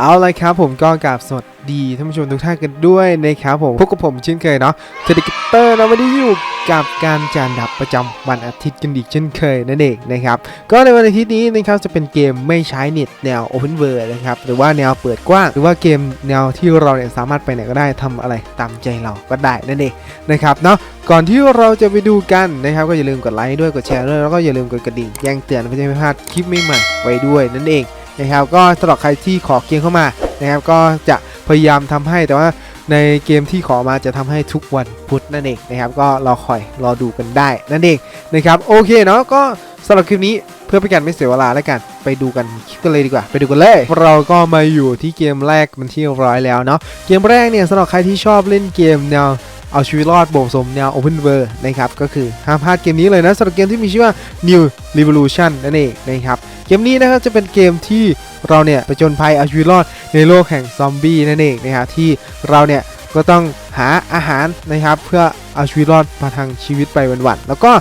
เอาละครับผมก็กราบสวัสดีท่านผู้ชมทุกท่านกันด้วยนะครับผมพบกับผมเช่นเคยเนาะเทดิกเตอร์นะวันนี้อยู่กับการจานดับประจำวันอาทิตย์กันอีกเช่นเคยนั่นเองนะครับก็ในวันอาทิตย์นี้นะครับจะเป็นเกมไม่ใช้เน็ตแนว Open World นะครับหรือว่าแนวเปิดกว้าง หรือว่าเกมแนวที่เราเนี่ยสามารถไปไหนก็ได้ทำอะไรตามใจเราก็ได้นั่นเองนะครับเนาะก่อนที่เราจะไปดูกันนะครับก็อย่าลืมกดไลค์ด้วยกดแชร์ด้วยแล้วก็อย่าลืมกดกระดิ่งแจ้งเตือนเพื่อไม่พลาดคลิปใหม่ๆไว้ด้วยนั่นเอง นะครับก็สำหรับใครที่ขอเกมเข้ามานะครับก็จะพยายามทำให้แต่ว่าในเกมที่ขอมาจะทำให้ทุกวันพุธนั่นเองนะครับก็รอคอยรอดูกันได้นั่นเองนะครับโอเคเนาะก็สำหรับคลิปนี้เพื่อเป็นการไม่เสียเวลาแล้วกันไปดูกันคลิปกันเลยดีกว่า ไปดูกันเลยเราก็มาอยู่ที่เกมแรกมันที่ยบร้อยแล้วเนาะเกมแรกเนี่ยสำหรับใครที่ชอบเล่นเกมแนว เอาชีวิตรอดโบกสมแนว Open World นะครับก็คือห้ามพลาดเกมนี้เลยนะสำหรับเกมที่มีชื่อว่า New Revolution นั่นเองนะครับเกมนี้นะครับจะเป็นเกมที่เราเนี่ยประจนภัยเอาชีวิตรอดในโลกแห่งซอมบี้นั่นเองนะครับที่เราเนี่ยก็ต้องหาอาหารนะครับเพื่อเอาชีวิตรอดมาทางชีวิตไปวันๆแล้วก็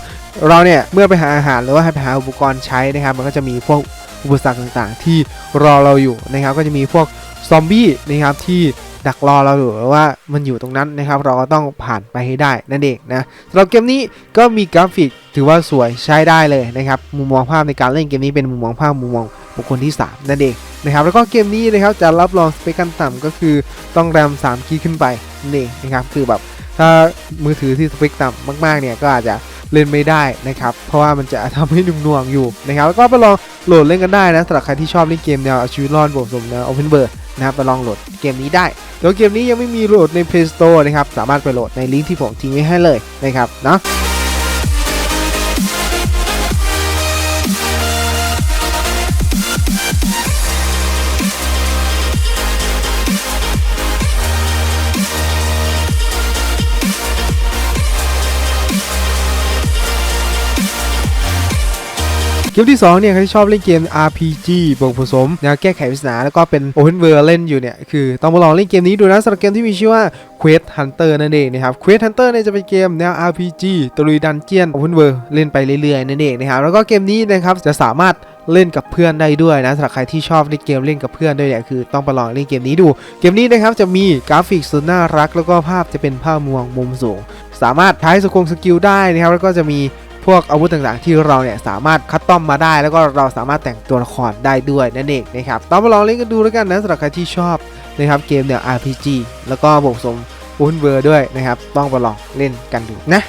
เราเนี่ยเมื่อไปหาอาหารหรือว่าให้ไปหาอุปกรณ์ใช้นะครับ มันก็จะมีพวกอุปสรรคต่างๆ ที่รอเราอยู่นะครับก็จะมีพวกซอมบี้นะครับที่ ดักรอเราอยู่หรือว่ามันอยู่ตรงนั้นนะครับ เราก็ต้องผ่านไปให้ได้นั่นเองนะสำหรับเกมนี้ก็มีกราฟิกถือว่าสวยใช้ได้เลยนะครับมุมมองภาพในการเล่นเกมนี้เป็นมุมมองภาพมุมมองบุคคลที่ 3 นั่นเองนะครับแล้วก็เกมนี้นะครับจะรับรองสเปคกันต่ำก็คือต้องแรม3กิกขึ้นไปนั่นเองนะครับคือแบบถ้ามือถือที่สเปคต่ำมากๆเนี่ยก็อาจจะเล่นไม่ได้นะครับ เพราะว่ามันจะทำให้หนุ่วงอยู่นะครับ แล้วก็ไปลองโหลดเล่นกันได้นะสำหรับใครที่ชอบเล่นเกมแนวชีวิตรอดบวกสมแนว Open World นะครับไปลองโหลดเกมนี้ได้เดี๋ยวเกมนี้ยังไม่มีโหลดใน Play Store นะครับ สามารถไปโหลดในลิงก์ที่ผมทิ้งไว้ให้เลยนะครับเนาะ เกมที่2เนี่ยใครที่ชอบเล่นเกม RPG บวกผสมแนวแก้ไขปริศนาแล้วก็เป็น Open World เล่นอยู่เนี่ย คือต้องมาลองเล่นเกมนี้ดูนะสำหรับเกมที่มีชื่อว่า Quest Hunter นั่นเองนะครับ Quest Hunter เนี่ยจะเป็นเกมแนว RPG ตลุยดันเจียน Open World เล่นไปเรื่อยๆนั่นเองนะครับแล้วก็เกมนี้นะครับจะสามารถเล่นกับเพื่อนได้ด้วยนะสำหรับใครที่ชอบเล่นเกมเล่นกับเพื่อนด้วยเนี่ยคือต้องไปลองเล่นเกมนี้ดู เกมนี้นะครับจะมีกราฟิกสุดน่ารัก แล้วก็ภาพจะเป็นภาพมวงมุมสูง สามารถใช้สกงสกิลได้นะครับแล้วก็จะมี พวกอาวุธต่างๆ ที่เราเนี่ยสามารถคัดต้อมมาได้ แล้วก็เราสามารถแต่งตัวละครได้ด้วยนั่นเองนะครับต้องมาลองเล่นกันดูแล้วกันนะสำหรับใครที่ชอบนะครับเกมแนว RPG แล้วก็บวกสมอุ้นเวอร์ด้วยนะครับ ต้องมาลองเล่นกันดูนะ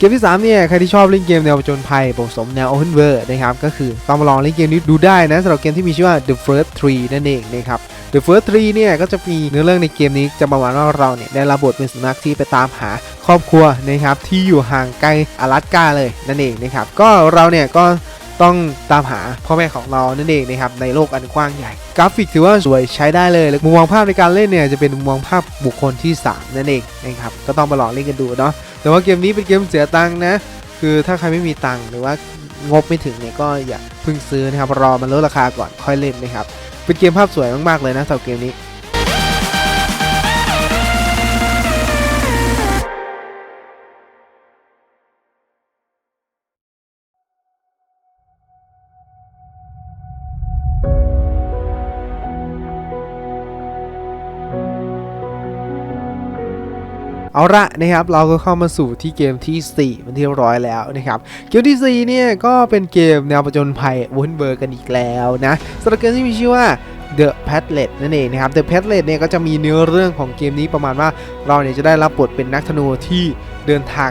เกมที่ 3 เนี่ย ใครที่ชอบเล่นเกมแนวผจญภัยผสมแนว Open World นะครับ ก็คือต้องมาลองเล่นเกมนี้ดูได้นะสำหรับเกมที่มีชื่อว่า The First Tree นั่นเองนะครับ The First Tree เนี่ย ก็จะมีเนื้อเรื่องในเกมนี้จะประมาณว่าเราเนี่ย ได้รับบทเป็นสุนัขที่ไปตามหาครอบครัวนะครับที่อยู่ห่างไกลอลาสกาเลยนั่นเองนะครับก็เราเนี่ยก็ ต้องตามหาพ่อแม่ของเรานั่นเองนะครับในโลกอันกว้างใหญ่ กราฟิกถือว่าสวยใช้ได้เลยแล้วมุมมองภาพในการเล่นเนี่ยจะเป็นมุมมองภาพบุคคลที่สามนั่นเองนะครับก็ต้องมาลองเล่นกันดูเนาะแต่ว่าเกมนี้เป็นเกมเสียตังค์นะคือถ้าใครไม่มีตังค์หรือว่างบไม่ถึงเนี่ยก็อย่าเพิ่งซื้อนะครับรอมันลดราคาก่อนค่อยเล่นนะครับเป็นเกมภาพสวยมากๆเลยนะสำหรับเกมนี้ เอาละนะครับเราก็เข้ามาสู่ที่เกมที่4มันที่ร้อยแล้วนะครับเกมที่4เนี่ยก็เป็นเกมแนวประจนภัยวนเบอร์กันอีกแล้วนะสำหรับเกมที่มีชื่อว่า The Padlet นั่นเองนะครับ The Padlet เนี่ยก็จะมีเนื้อเรื่องของเกมนี้ประมาณว่าเราเนี่ยจะได้รับบทเป็นนักธนูที่เดินทาง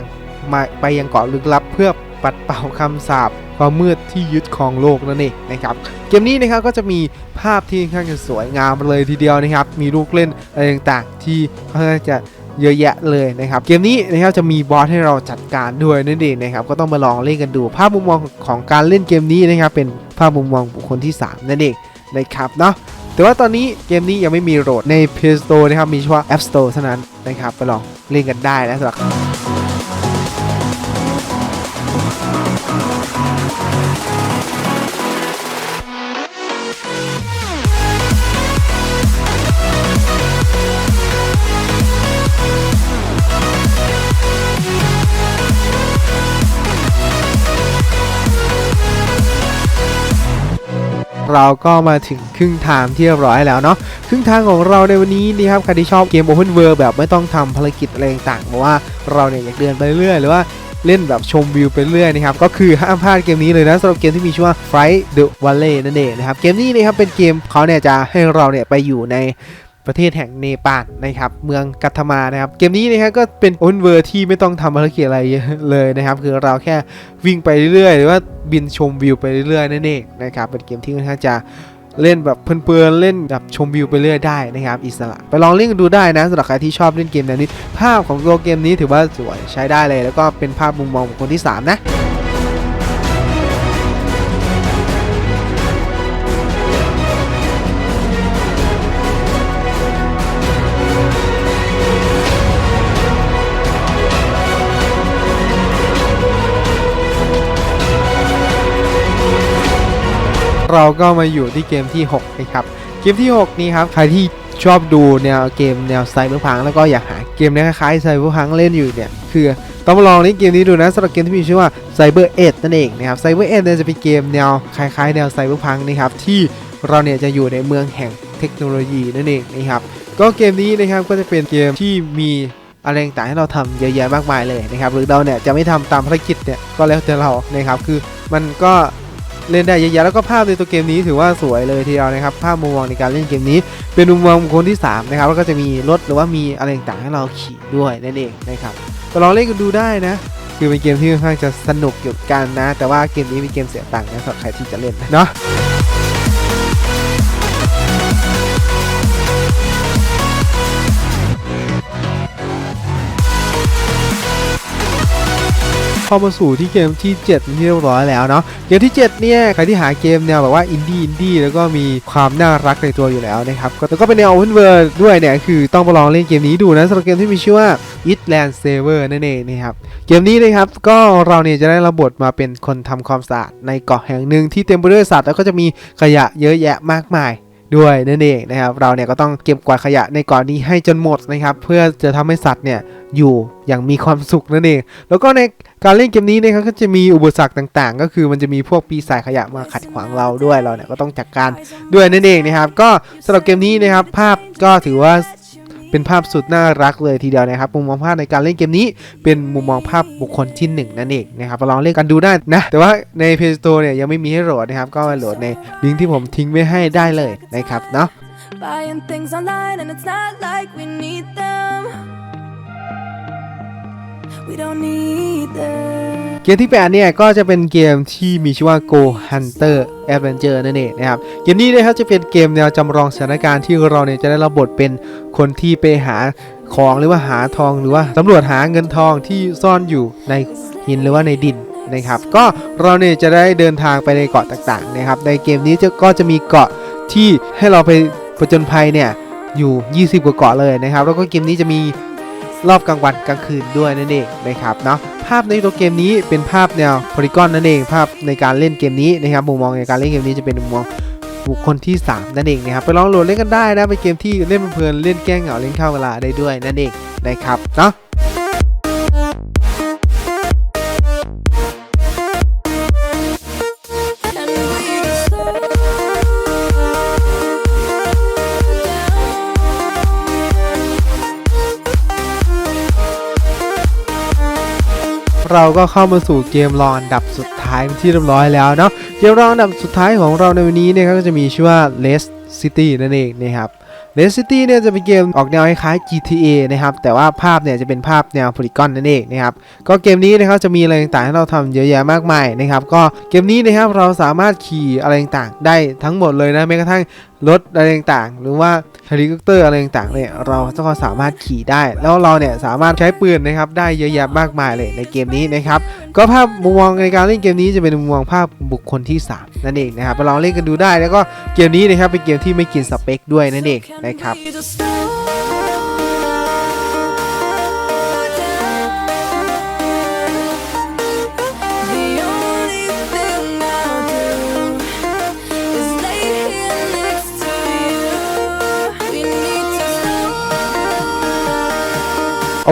มาไปยังเกาะลึกลับเพื่อปัดเป่าคำสาปความมืดที่ยึดครองโลกนั่นเองนะครับเกมนี้นะครับก็จะมีภาพที่ค่อนข้างจะสวยงามเลยทีเดียวนะครับ มีลูกเล่นอะไรต่างๆ ที่ค่อนข้างจะ เยอะแยะเลยนะครับเกมนี้นะครับจะมีบอสให้เราจัดการด้วยนั่นเองนะครับก็ต้องมาลองเล่นกันดู ภาพมุมมองของการเล่นเกมนี้นะครับเป็นภาพมุมมองบุคคลที่ 3 นั่นเองนะครับเนาะแต่ว่าตอนนี้เกมนี้ยังไม่มีโหลดใน Play Store นะครับมีเฉพาะ App Store เท่านั้นนะครับไปลองเล่นกันได้นะสำหรับ เราก็มาถึงครึ่งทางที่เรียบร้อยแล้วเนาะครึ่งทางของเราในวันนี้นี่ครับใครที่ชอบเกม Open World แบบไม่ต้องทำภารกิจอะไรต่างๆเพราะว่าเราเนี่ยอยากเดินไปเรื่อยหรือว่าเล่นแบบชมวิวไปเรื่อยนะครับ ก็คือห้ามพลาดเกมนี้เลยนะสำหรับเกมที่มีชื่อว่า Flight the Valley นั่นเองนะครับ เกมนี้นะครับเป็นเกมเขาเนี่ยจะให้เราเนี่ยไปอยู่ใน ประเทศแห่งเนปาลนะครับ เมืองกัตทมานะครับ เกมนี้นะครับก็เป็นโอนเวอร์ที่ไม่ต้องทำภารกิจอะไรเลยนะครับ คือเราแค่วิ่งไปเรื่อยๆ หรือว่าบินชมวิวไปเรื่อยๆนั่นเองนะครับ เป็นเกมที่ค่อนข้างจะเล่นแบบเพลินๆเล่นแบบชมวิวไปเรื่อยได้นะครับ อิสระ ไปลองเล่นกันดูได้นะสำหรับใครที่ชอบเล่นเกมแนวนี้ ภาพของตัวเกมนี้ถือว่าสวยใช้ได้เลย แล้วก็เป็นภาพมุมมองของคนที่สามนะ เราก็มาอยู่ที่เกมที่6นะครับเกมที่ 6 นี้ครับใครที่ชอบดูแนวเกมแนวไซเบอร์พังแล้วก็อยากหาเกมแนวคล้ายไซเบอร์พังเล่นอยู่เนี่ยคือต้องมาลองเล่นเกมนี้ดูนะสำหรับเกมที่มีชื่อว่า Cyber 8นั่นเองนะครับ Cyber 8เอ็ดเนี่ยจะเป็นเกมแนวคล้ายๆ แนวไซเบอร์พังนะครับที่เราเนี่ยจะอยู่ในเมืองแห่งเทคโนโลยีนั่นเองนะครับก็เกมนี้นะครับก็จะเป็นเกมที่มีอะไรต่างๆให้เราทำเยอะแยะมากมายเลยนะครับหรือเราเนี่ยจะไม่ทำตามภารกิจเนี่ยก็แล้วแต่เรานะครับคือมันก็ เล่นได้เยอะๆแล้วก็ภาพในตัวเกมนี้ถือว่าสวยเลยทีเดียวนะครับภาพมุมมองในการเล่นเกมนี้ เป็นมุมมองคนที่3นะครับแล้วก็จะมีรถหรือว่ามีอะไรต่างๆให้เราขี่ด้วยนั่นเองนะครับก็ลองเล่นกันดูได้นะคือเป็นเกมที่ค่อนข้างจะสนุกอยู่กันนะ แต่ว่าเกมนี้เป็นเกมเสียตังค์นะสำหรับใครที่จะเล่นเนาะ เข้ามาสู่ที่เกมที่7เป็นที่เรียบร้อยแล้วเนาะเกมที่ 7 เนี่ยใครที่หาเกมแนวแบบว่าอินดี้อินดี้แล้วก็มีความน่ารักในตัวอยู่แล้วนะครับแล้วก็เป็นแนว Open World ด้วยเนี่ยคือต้องมาลองเล่นเกมนี้ดูนะสำหรับเกมที่มีชื่อว่า Itland Saver นั่นเองนะครับเกมนี้นะครับก็เราเนี่ยจะได้รับบทมาเป็นคนทำความสะอาดในเกาะแห่งหนึ่งที่เต็มไปด้วยสัตว์แล้วก็จะมีขยะเยอะแยะมากมาย ด้วยนั่นเองนะครับ เราเนี่ยก็ต้องเก็บกวาดขยะในเกาะนี้ให้จนหมดนะครับ เพื่อจะทำให้สัตว์เนี่ยอยู่อย่างมีความสุขนั่นเอง แล้วก็ในการเล่นเกมนี้นะครับก็จะมีอุปสรรคต่างๆ ก็คือมันจะมีพวกปีศาจขยะมาขัดขวางเราด้วยเราเนี่ยก็ต้องจัดการด้วยนั่นเองนะครับ ก็สำหรับเกมนี้นะครับภาพก็ถือว่า เป็นภาพสุดน่ารักเลยทีเดียวนะครับ มุมมองภาพในการเล่นเกมนี้ เป็นมุมมองภาพบุคคลที่หนึ่งนั่นเองนะครับมาลองเล่นกันดูได้นะ แต่ว่าใน Play Store เนี่ยยังไม่มีให้โหลดนะครับ ก็โหลดในลิงก์ที่ผมทิ้งไว้ให้ได้เลยนะครับเนาะ Buying things online and it's not like we need them. เกมที่ 8 เนี่ย ก็จะเป็นเกมที่มีชื่อว่า Go Hunter Adventure นั่นเองนะครับ เกมนี้นะครับจะเป็นเกมแนวจำลองสถานการณ์ที่เราเนี่ยจะได้รับบทเป็นคนที่ไปหาของหรือว่าหาทองหรือว่าสำรวจหาเงินทองที่ซ่อนอยู่ในหินหรือว่าในดินนะครับก็เราเนี่ยจะได้เดินทางไปในเกาะต่างๆนะครับในเกมนี้จะก็จะมีเกาะที่ให้เราไปผจญภัยเนี่ยอยู่ 20 กว่าเกาะเลยนะครับ แล้วก็เกมนี้จะมี รอบกลางวันกลางคืนด้วยนั่นเองนะครับเนาะภาพในตัวเกมนี้เป็นภาพแนวโพลิกอนนั่นเอง ภาพในการเล่นเกมนี้นะครับมุมมองในการเล่นเกมนี้จะเป็นมุมมองบุคคลที่ 3 นั่นเองนะครับไปลองโหลดเล่นกันได้นะเป็นเกมที่เล่นเพลินเล่นแกล้งเหงาเล่นเข้าเวลาได้ด้วยนั่นเองนะครับเนาะ เราก็เข้ามาสู่เกมรองอันดับสุดท้ายที่เรียบร้อยแล้วเนาะเกมรองอันดับสุดท้ายของเราในวันนี้เนี่ยก็จะมีชื่อว่า Les City นั่นเองนะครับ Les City เนี่ยจะเป็นเกมออกแนวคล้าย GTA นะครับแต่ว่าภาพเนี่ยจะเป็นภาพแนวโพลีกอนนั่นเองนะครับก็เกมนี้นะครับจะมีอะไรต่างๆให้เราทำเยอะแยะมากมายนะครับก็เกมนี้นะครับเราสามารถขี่อะไรต่างๆได้ทั้งหมดเลยนะแม้กระทั่ง รถอะไรต่างๆ หรือว่าเฮลิคอปเตอร์อะไรต่างๆเนี่ยเราก็สามารถขี่ได้ แล้วเราเนี่ยสามารถใช้ปืนนะครับได้เยอะแยะมากมายเลยในเกมนี้นะครับก็ภาพมุมมองในการเล่นเกมนี้จะเป็นมุมมองภาพบุคคลที่ 3 นั่นเองนะครับไปลองเล่นกันดูได้ แล้วก็เกมนี้นะครับเป็นเกมที่ไม่กินสเปคด้วยนั่นเองนะครับ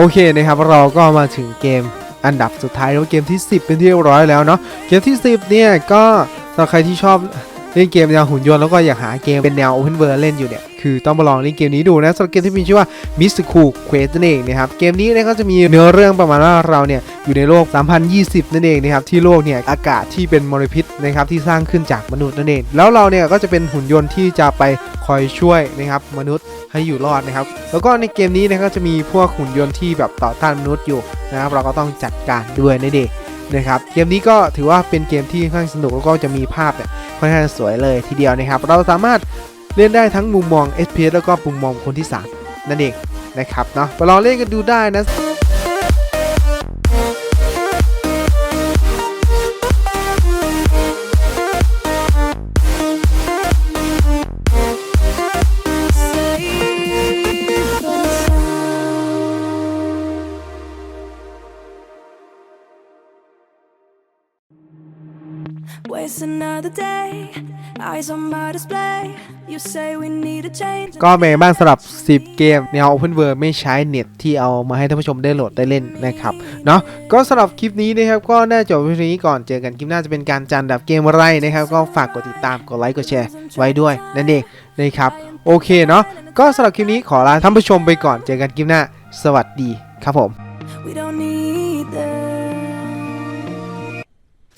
โอเคนะครับเราก็มาถึงเกมอันดับสุดท้ายแล้วเกมที่ 10 เป็นที่เรียบร้อยแล้วเนาะเกมที่ 10 เนี่ยก็สำหรับใครที่ชอบ เล่นเกมแนวหุ่นยนต์แล้วก็อยากหาเกมเป็นแนว Open World เล่นอยู่เนี่ย คือต้องมาลองเล่นเกมนี้ดูนะสำหรับเกมที่มีชื่อว่า Mystical Quest นั่นเองนะครับ เกมนี้เนี่ยก็จะมีเนื้อเรื่องประมาณว่าเราเนี่ยอยู่ในโลก 3020 นั่นเองนะครับ ที่โลกเนี่ยอากาศที่เป็นมลพิษนะครับที่สร้างขึ้นจากมนุษย์นั่นเอง แล้วเราเนี่ยก็จะเป็นหุ่นยนต์ที่จะไปคอยช่วยนะครับมนุษย์ให้อยู่รอดนะครับ แล้วก็ในเกมนี้เนยก็จะมีพวกหุ่นยนต์ที่แบบต่อต้านมนุษย์อยู่นะครับเราก็ต้องจัดการด้วยนั่นเอง นะครับเกมนี้ก็ถือว่าเป็นเกมที่ค่อนข้างสนุกแล้วก็จะมีภาพเนี่ยค่อนข้างสวยเลยทีเดียวนะครับ เราสามารถเล่นได้ทั้งมุมมอง FPS แล้วก็มุมมองคนที่ 3 นั่นเองนะครับเนาะไปลองเล่นกันดูได้นะ Waste another day, eyes on my display. You say we need a change. ก็เป็นไงบ้างสำหรับ 10 เกมแนว Open World ไม่ใช้เน็ตที่เอามาให้ท่านผู้ชมได้โหลดได้เล่นนะครับ เนาะก็สำหรับคลิปนี้นะครับ ก็น่าจบเพียงเท่านี้ก่อนเจอกันคลิปหน้าจะเป็นการจันดับเกมอะไรนะครับ ก็ฝากกดติดตามกดไลค์กดแชร์ไว้ด้วยนั่นเองนะครับ โอเคเนาะก็สำหรับคลิปนี้ขอลาท่านผู้ชมไปก่อนเจอกันคลิปหน้า สวัสดีครับผม We don't need them.